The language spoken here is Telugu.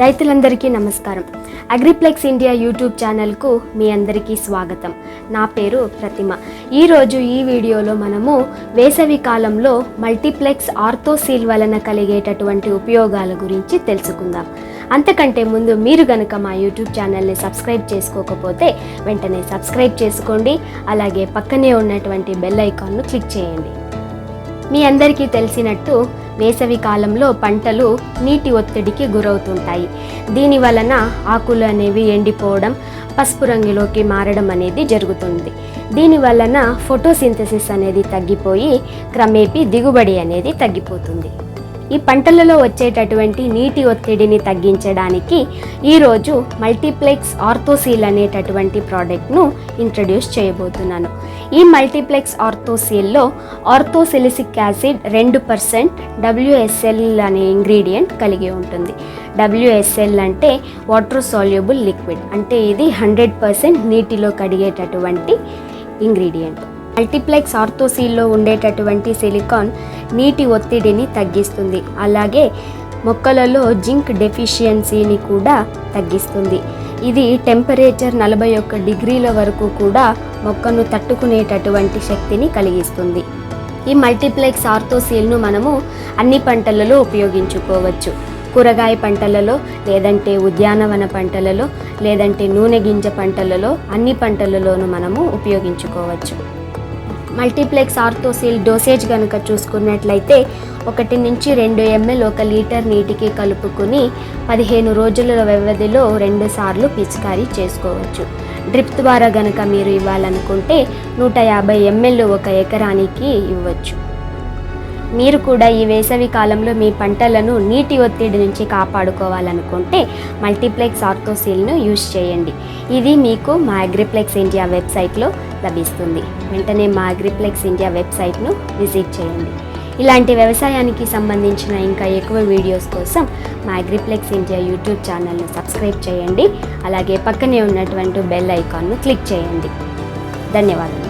రైతులందరికీ నమస్కారం. అగ్రిప్లెక్స్ ఇండియా యూట్యూబ్ ఛానల్కు మీ అందరికీ స్వాగతం. నా పేరు ప్రతిమ. ఈరోజు ఈ వీడియోలో మనము వేసవి కాలంలో మల్టీప్లెక్స్ ఆర్థోసీల్ వలన కలిగేటటువంటి ఉపయోగాల గురించి తెలుసుకుందాం. అంతకంటే ముందు మీరు గనుక మా యూట్యూబ్ ఛానల్ని సబ్స్క్రైబ్ చేసుకోకపోతే వెంటనే సబ్స్క్రైబ్ చేసుకోండి అలాగే పక్కనే ఉన్నటువంటి బెల్ ఐకాన్ను క్లిక్ చేయండి. మీ అందరికీ తెలిసినట్టు వేసవి కాలంలో పంటలు నీటి ఒత్తిడికి గురవుతుంటాయి. దీని వలన ఆకులు అనేవి ఎండిపోవడం పసుపు రంగులోకి మారడం అనేది జరుగుతుంది. దీని వలన ఫోటోసింథసిస్ అనేది తగ్గిపోయి క్రమేపీ దిగుబడి అనేది తగ్గిపోతుంది. ఈ పంటలలో వచ్చేటటువంటి నీటి ఒత్తిడిని తగ్గించడానికి ఈరోజు మల్టీప్లెక్స్ ఆర్థోసీల్ అనేటటువంటి ప్రోడక్ట్ను ఇంట్రడ్యూస్ చేయబోతున్నాను. ఈ మల్టీప్లెక్స్ ఆర్థోసీల్లో ఆర్థోసిలిసిక్ యాసిడ్ రెండు పర్సెంట్ డబ్ల్యూఎస్ఎల్ అనే ఇంగ్రీడియంట్ కలిగి ఉంటుంది. డబ్ల్యూఎస్ఎల్ అంటే వాటర్ సాల్యుబుల్ లిక్విడ్ అంటే ఇది హండ్రెడ్ పర్సెంట్ నీటిలో కడిగేటటువంటి ఇంగ్రీడియంట్. మల్టీప్లెక్స్ ఆర్థోసీల్లో ఉండేటటువంటి సిలికాన్ నీటి ఒత్తిడిని తగ్గిస్తుంది. అలాగే మొక్కలలో జింక్ డెఫిషియన్సీని కూడా తగ్గిస్తుంది. ఇది టెంపరేచర్ నలభై ఒక్క డిగ్రీల వరకు కూడా మొక్కను తట్టుకునేటటువంటి శక్తిని కలిగిస్తుంది. ఈ మల్టీప్లెక్స్ ఆర్థోసీల్ను మనము అన్ని పంటలలో ఉపయోగించుకోవచ్చు. కూరగాయ పంటలలో లేదంటే ఉద్యానవన పంటలలో లేదంటే నూనె గింజ పంటలలో అన్ని పంటలలోనూ మనము ఉపయోగించుకోవచ్చు. మల్టీప్లెక్స్ ఆర్థోసిల్ డోసేజ్ కనుక చూసుకున్నట్లయితే ఒకటి నుంచి రెండు ఎంఎల్ ఒక లీటర్ నీటికి కలుపుకుని పదిహేను రోజుల వ్యవధిలో రెండు సార్లు పిచికారీ చేసుకోవచ్చు. డ్రిప్ ద్వారా గనక మీరు ఇవ్వాలనుకుంటే నూట యాభై ఎంఎల్ ఒక ఎకరానికి ఇవ్వచ్చు. మీరు కూడా ఈ వేసవి కాలంలో మీ పంటలను నీటి ఒత్తిడి నుంచి కాపాడుకోవాలనుకుంటే మల్టీప్లెక్స్ ఆర్కోసీల్ను యూజ్ చేయండి. ఇది మీకు మా అగ్రిప్లెక్స్ ఇండియా వెబ్సైట్లో లభిస్తుంది. వెంటనే మా అగ్రిప్లెక్స్ ఇండియా వెబ్సైట్ను విజిట్ చేయండి. ఇలాంటి వ్యవసాయానికి సంబంధించిన ఇంకా ఎక్కువ వీడియోస్ కోసం మా అగ్రిప్లెక్స్ ఇండియా యూట్యూబ్ ఛానల్ను సబ్స్క్రైబ్ చేయండి. అలాగే పక్కనే ఉన్నటువంటి బెల్ ఐకాన్ను క్లిక్ చేయండి. ధన్యవాదాలు